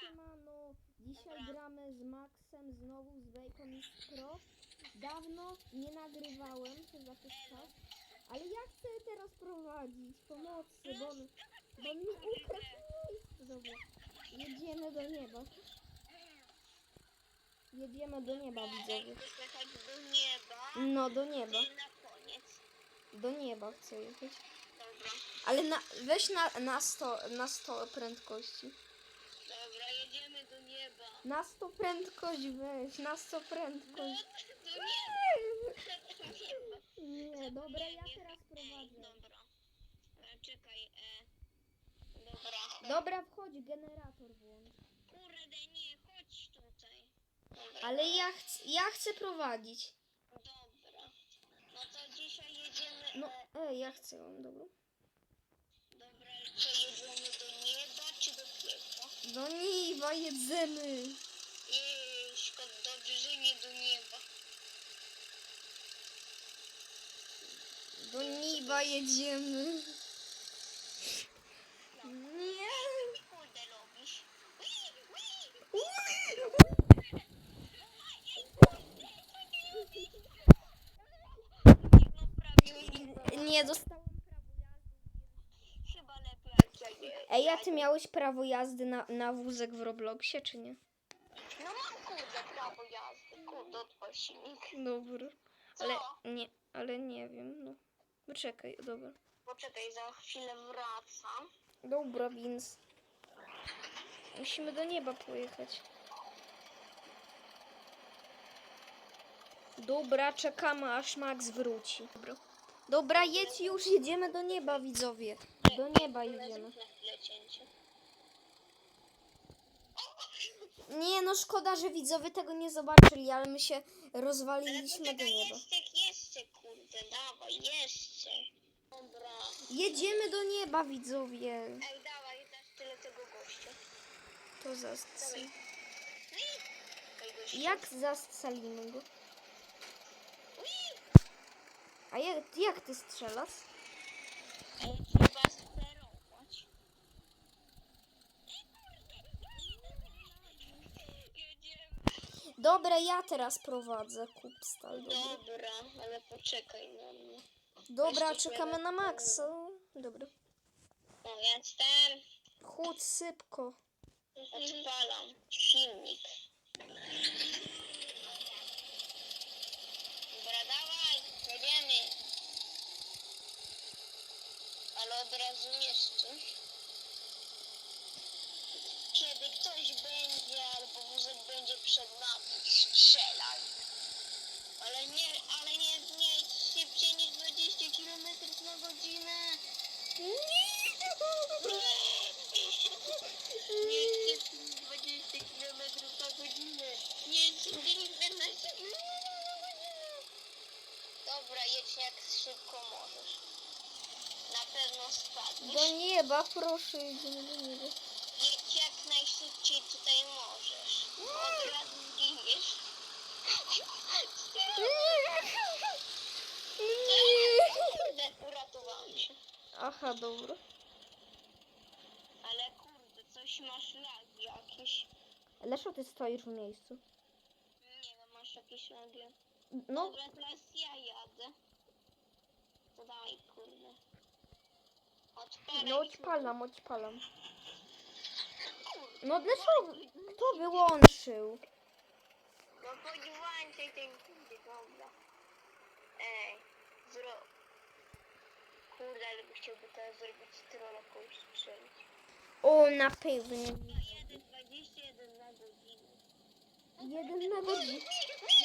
siemano. Dzisiaj gramy z Maxem, znowu z Bacon i z Pro. Dawno nie nagrywałem przez jakiś czas, ale ja chcę teraz prowadzić pomocy, bo bo mi ukradł miejsce. Dobra, jedziemy do nieba. Jedziemy do nieba, widzowie. Do nieba No, do nieba. Do nieba chcę jechać. Dobra. Ale na, weź na, na, 100, na 100 prędkości. Dobra, jedziemy do nieba. Na 100 prędkość weź, na 100 No, prędkość. Do nieba. Nie, dobra, ja teraz prowadzę. Dobra. E, czekaj. E, dobra. Dobra, wchodź, generator włącz. Kurde, nie, chodź tutaj. Dobra. Ale ja, chcę, ja chcę prowadzić. Dobra. No to dzisiaj jedziemy. No, E, ej, ja chcę ją, dobra. dobra, co jedziemy do nieba czy do piekła? Do nieba jedziemy. Jej, szkoda, dobrze, nie do nieba. Do nieba jedziemy. Nie. Kurde. No Nie dostałam. chyba lepiej jak ja nie. Ej, a ty miałeś prawo jazdy na, na wózek w Robloxie, czy nie? No mam kurde prawo jazdy, kurde odpal silnik. Dobra. Co? Ale nie, ale nie wiem, no. Czekaj, dobra. Poczekaj, za chwilę wracam. Dobra, więc musimy do nieba pojechać. Dobra, czekamy aż Max wróci. Dobra. Dobra, jedź już, jedziemy do nieba, widzowie. Do nieba jedziemy. Nie, no szkoda, że widzowie tego nie zobaczyli, ale my się rozwaliliśmy do nieba. jeszcze, jeszcze, kurde, dawaj, jeszcze. Dobra. Jedziemy do nieba, widzowie. Ej, dawaj, dasz tyle tego gościa. To. Dawaj. No. Jak zasalimy go? A jak, jak ty strzelasz? Trzeba sterować. Dobra, ja teraz prowadzę Kupstal. Dobra. Dobra, ale poczekaj na mnie. Dobra, Jeszcze czekamy na. Maxa. Dobra. No więc ten... Chód sypko. Odpalam silnik. Dobra, dawaj, jedziemy. Ale od razu jeszcze. Kiedy ktoś będzie albo wózek będzie przed nami, strzelaj. Ale nie, ale nie, nie szybciej niż 20 km na godzinę. Nie szybciej niż 20 km na godzinę. Nie szybciej niż 15 km na godzinę. Dobra, jedź jak szybko możesz. Na pewno spadniesz. Do nieba, proszę, jedziemy do nieba. Jedź jak najszybciej tutaj możesz. Od razu zginiesz. Kurde, uratowałem się. Aha, dobra. Ale kurde, coś masz lag jakiś. Dlaczego ty stoisz w miejscu? Nie no, masz jakieś lagi. No, Dobra, teraz ja jadę. To daj, kurde. Odpalaj. No odpalam, odpalam. No dlaczego? Kto wyłączył? No podźwańcie ten kurde, dobra. Ej, zro... Kurde, ale by chciałby teraz zrobić trolla kogoś strzelić. O, na pewno. No jeden, 21 na godzinę. Jeden na godzinę.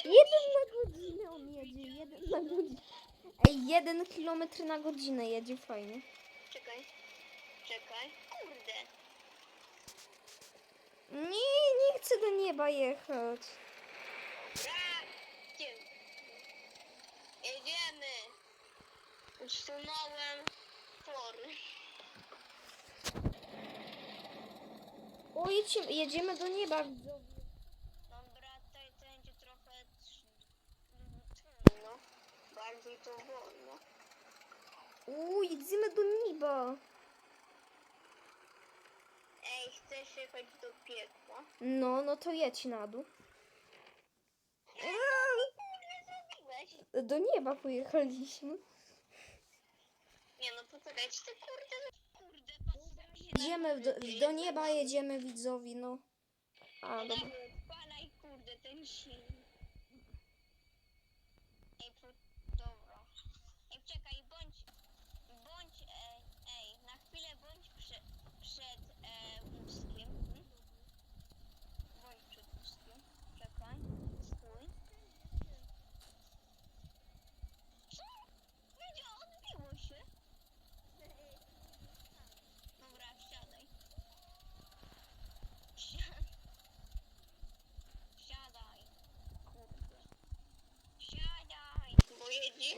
Jeden na godzinę on jedzie, jeden na godzinę. Ej, jeden kilometr na godzinę jedzie, fajnie. Czekaj, czekaj. Kurde. Nie, nie chcę do nieba jechać. Jedziemy. Usunąłem tory. O, jedziemy, jedziemy do nieba, widzowie. Dobra, tutaj to będzie trochę trudno. Bardziej to wolno. U, jedziemy do nieba. Ej, chcę chcesz jechać do piekła? No, no to jedź na dół. Kurde, zrobiłeś. Do nieba pojechaliśmy. Nie no, poczekaj, czy ty kurde... Kurde, patrz Idziemy w do, w do nieba, jedziemy widzowi, no. A, dobra. Odpalaj kurde ten silnik. Ej, po... dobra. Ej, czekaj, bądź, bądź, ej, ej, na chwilę bądź prze, przed e, wózkiem. Hmm? Bądź przed wózkiem. Czekaj, stój. Co? Wiedział, odbiło się. Dobra, wsiadaj. Wsiadaj. Siadaj. Kurde. Siadaj. Bo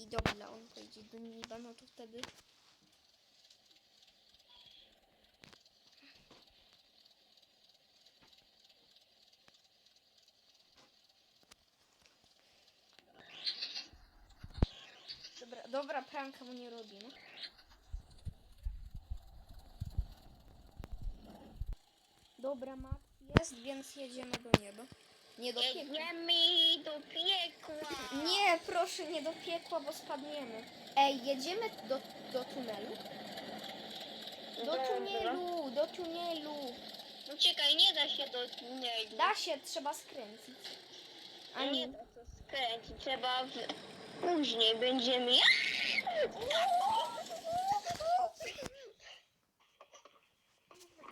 I dobra, on do nieba, no to wtedy... Dobra, dobra, pranka mu nie robi, no. Dobra, Max jest, więc jedziemy do nieba. Nie do piekła. Jedziemy do piekła! Nie, proszę, nie do piekła, bo spadniemy. Ej, jedziemy do, do tunelu? Do Dobra. tunelu, do tunelu. No czekaj, nie da się do tunelu. Da się, trzeba skręcić. A nie nie. da się skręcić, trzeba w... Później będziemy...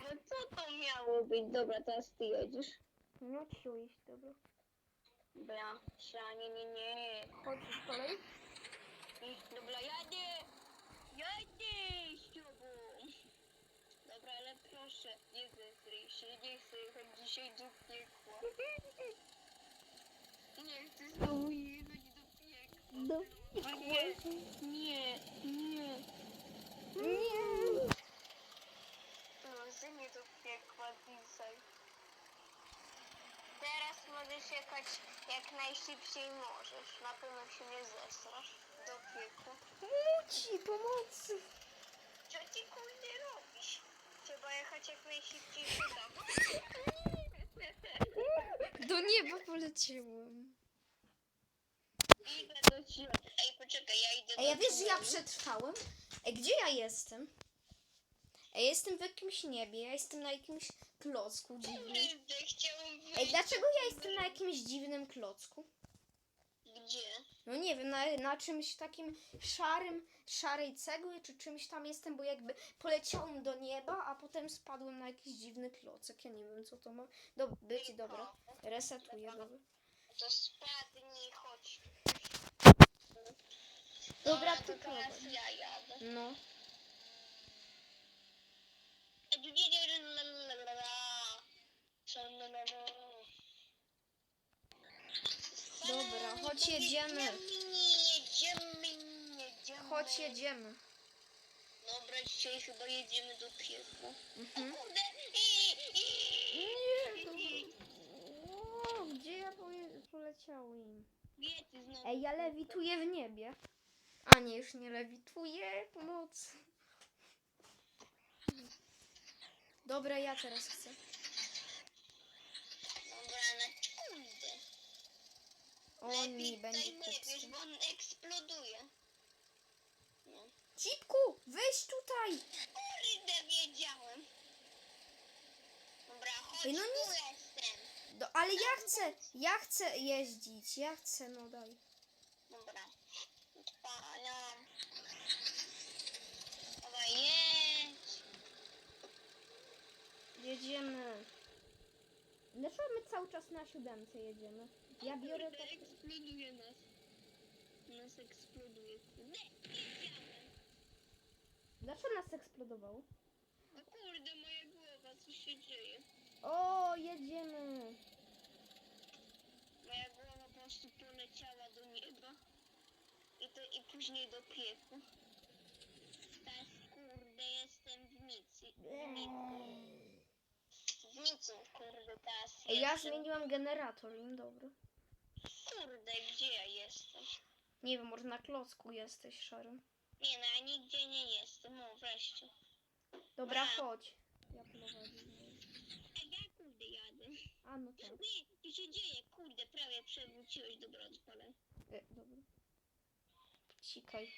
No co to miało być? Dobra, teraz ty jedziesz. No ciuś, dobra. Dobra, sia, nie, nie, nie. Chodź kolej. I- Dobra, jadę! Jadę z tobą! Dobra, ale proszę, nie zesryj się, nie chcę jechać dzisiaj do piekła. Nie chcę znowu jechać do piekła. Do A nie, nie, nie. Nie. Proszę, nie do piekła dzisiaj. Teraz możesz jechać jak najszybciej możesz. Na pewno się nie zesrasz do piekła. Muci, pomocy. Co ty kurde robisz? Trzeba jechać jak najszybciej się da. Do nieba poleciałem. Idę do ciebie. Ej, poczekaj, ja idę Ej, do ja wiesz, że ja przetrwałem? Ej, gdzie ja jestem? Ej, jestem w jakimś niebie, ja jestem na jakimś klocku dziwnym. Kurde, wyjść. Ej, dlaczego ja jestem na jakimś dziwnym klocku? Gdzie? No nie wiem, na, na czymś takim szarym, szarej cegły, czy czymś tam jestem, bo jakby poleciałem do nieba, a potem spadłem na jakiś dziwny klocek. Ja nie wiem, co to ma do, być. Dobra, resetuję, dobra. To spadnij, chodź. Dobra, to teraz prowadź. ja jadę. No. Dobra, chodź jedziemy. Jedziemy, jedziemy. Chodź, jedziemy. Dobra, dzisiaj chyba jedziemy do piekła. Mhm. Kurde! Nie, dobra. O, gdzie ja poje- poleciałem? Wiecie, znowu. Ej, ja lewituję w niebie. A nie, już nie lewituję. Pomoc. Dobra, ja teraz chcę. Dobra, na kurde. Lepiej będzie tutaj nie wiesz, kupski. bo on eksploduje. No. Cipku, weź tutaj. Kurde, wiedziałem. Dobra, chodź, Ej, no tu nie- jestem. Do, ale ja chcę, ja chcę jeździć. Ja chcę, no daj. Dobra, odpalam. Dobra, jedź. Jedziemy. Dlaczego my cały czas na siódemce jedziemy? Ja biorę tak... eksploduje nas. Nas eksploduje. Kurde, wiedziałem. Dlaczego nas eksplodowało? O kurde, moja głowa, co się dzieje? O, jedziemy. Moja głowa po prostu poleciała do nieba. I to i później do piekła. Teraz kurde jestem w Nicy. W Nicy. W Nicy kurde teraz ja jestem. zmieniłam generator, no dobra. Kurde, gdzie ja jestem? Nie wiem, może na klocku jesteś szarym. Nie no, ja nigdzie nie jestem. O, wreszcie. Dobra, A. chodź. Ja prowadzę. Ej, ja kurde jadę. A, no tak. Nie, co się dzieje? Kurde, prawie przewróciłeś. Dobra, odpalę. E, dobra. Cikaj.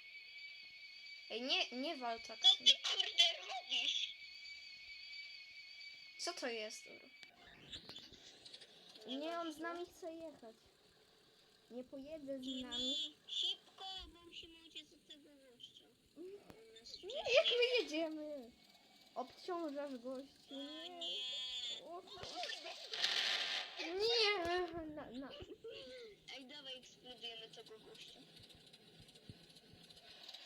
Ej, nie, nie wal tak. Co ty kurde robisz? Co to jest? Dobra. Nie, on z nami chce jechać. Nie pojedzie z nami. mi szybko, bo musimy uciec od tego gościa. On nas Nie, wcześniej- jak my jedziemy? Obciążasz gościu. O nie. O, Nie. Na, na. Ej, dawaj eksplodujemy tego gościa.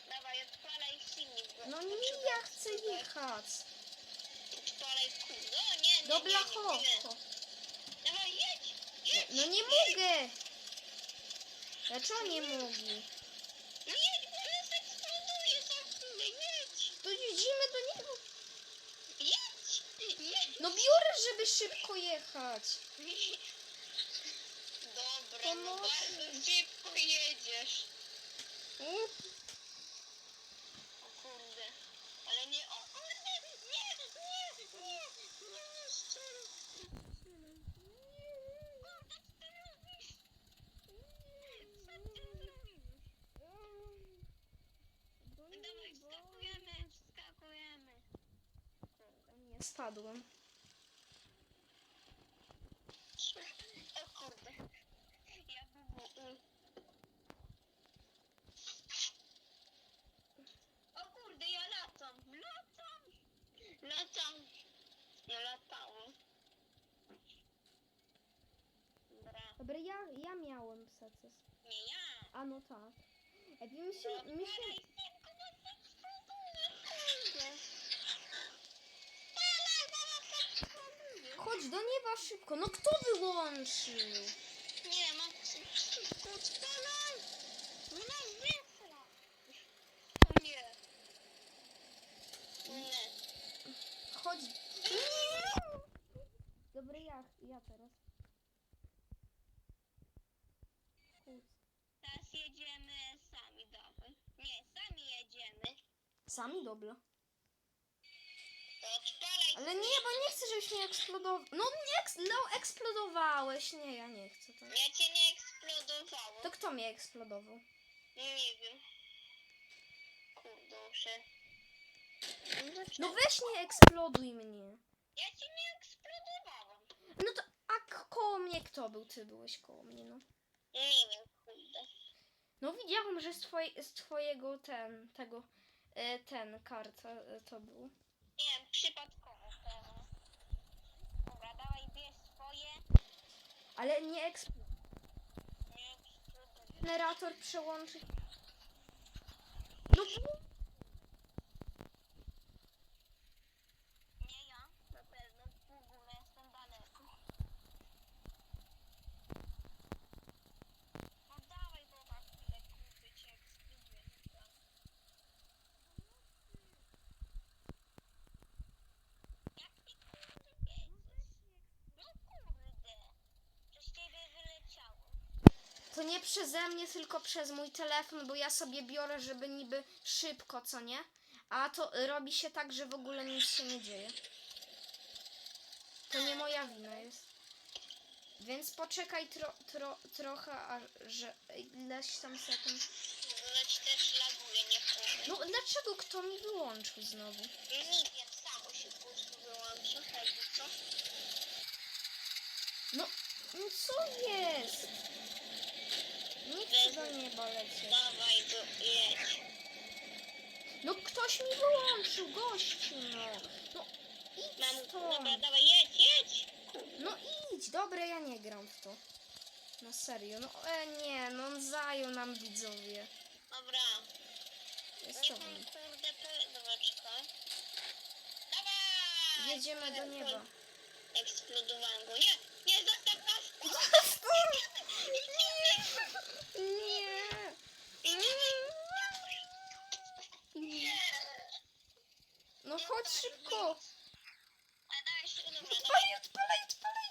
Dawaj, odpalaj silnik. bo- No nie, ja chcę jechać. Odpalaj kurde. O nie, nie, Dobra, nie, nie, nie. Dawaj, jedź, jedź. No nie mogę. Dlaczego nie mogli? No jedź, bo nas eksploduje za chwilę, jedź. To jedziemy do niego. Jedź, jedź. No biorę, żeby szybko jechać. Dobra, no Pomocy. bardzo szybko jedziesz O kurde, ale nie, o kurde, nie, nie, nie, nie, nie strzel. Kurde, co ty robisz? Co ty robisz? Dawaj, wskakujemy, wskakujemy. Nie, spadłem. O kurde. Ja bym... O kurde, ja latam. Latam. Latam. No latałem. Dobra. Dobra, ja, ja miałem seces. Nie ja. A no tak. Ej, mi się, mi się... Odpalaj szybko, bo eksploduje. Kurde. Odpalaj, bo nas eksploduje. Chodź do nieba szybko. No kto wyłączył? Nie, mam. No nas wychla. O nie. Nie. Chodź. Dobra, ja, ja teraz. Teraz jedziemy sami, dawaj. Nie, sami jedziemy. Sami dobra. Ale nie, bo nie chcę, żebyś mnie eksplodował. No nie, eks no, eksplodowałeś. Nie, ja nie chcę tak. Ja cię nie eksplodowało. To kto mnie eksplodował? Nie wiem. Kurde, muszę. No weź nie eksploduj mnie. Ja cię nie eksplodowałam. No to, a koło mnie kto był? Ty byłeś koło mnie, no. Nie wiem, kurde. No widziałam, że z, twoje, z twojego ten, tego, e, ten karta e, to był. Nie, przypadkowo. pewnie. Dobra, dawaj bierz swoje. Ale nie eksploduje. Generator przełączyć. No Nie ja, na pewno. W ogóle jestem daleko. No dawaj, bo na chwilę kupię cię, eksploduje. dobra. Jak ty kurde wiedziesz? No kurde. Przez ciebie wyleciało. To nie przeze mnie, tylko przez mój telefon, bo ja sobie biorę, żeby niby szybko, co nie? A to robi się tak, że w ogóle nic się nie dzieje. To nie moja wina jest. Więc poczekaj tro, tro, trochę, a że ileś tam sekund. Też laguje, nie powiem. No dlaczego kto mi wyłączył znowu? Nie wiem, samo się po prostu wyłączy. Jakby co? No, no co jest? Nie chcę do nieba lecieć. Dawaj go, jedź. No ktoś mi wyłączył, gościu, no. No Mam, idź stąd. dobra, dawaj, jedź, jedź. No idź, dobra, ja nie gram w to. No serio, no e, nie, no on zajął nam widzowie. Dobra. Jest Nie to mam kurde. Dawaj! Jedziemy do nieba. Eksplodowałem go. Nie, nie, zostaw nas! Nie. No chodź szybko. Odpalaj, odpalaj, odpalaj.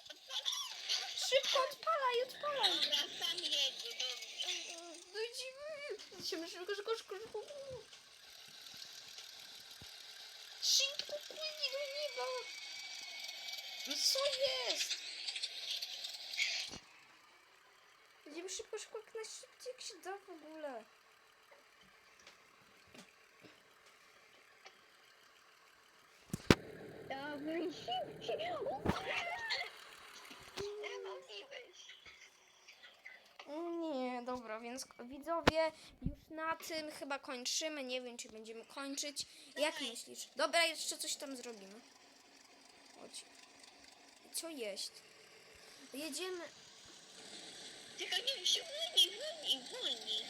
Szybko odpalaj, odpalaj. No. Idziemy szybko, szybko, szybko, szybko. Szybko płynie do nieba. No co jest? Idziemy szybko, szybko, jak najszybciej jak się da w ogóle. Dawaj szybciej. Niemożliweś. Nie, dobra, więc widzowie, już na tym chyba kończymy. Nie wiem, czy będziemy kończyć. Jak myślisz? Dobra, jeszcze coś tam zrobimy. Chodź. Co jeść? Jedziemy. Tylko nie się wolniej, wolniej, wolniej.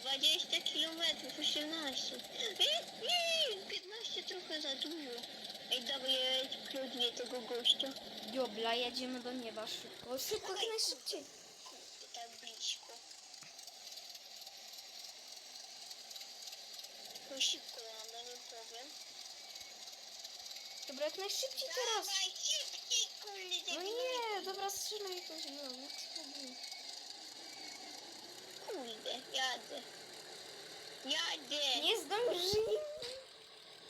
20 kilometrów, 18. Nie, nie, 15 trochę za dużo. Ej, dawaj, jedź, tego gościa. Dobra, jedziemy do nieba szybko. Szybko, jak najszybciej. Kurde, tak blisko. No szybko jadę, nie powiem. Dobra, jak najszybciej teraz. Dawaj, szybciej, kurde. No nie, dobra, strzelaj jakąś no, jak spróbuj. Kurde, jadę. Jadę. Nie zdąży.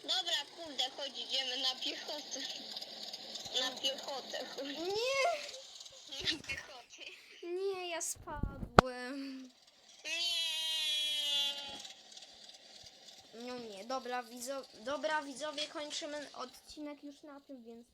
Dobra, kurde, chodź, idziemy na piechotę. Na piechotę, chodź. Nie, Na piechotę. nie, ja spadłem. Nie. No nie, dobra, widzo... dobra widzowie, kończymy odcinek już na tym, więc...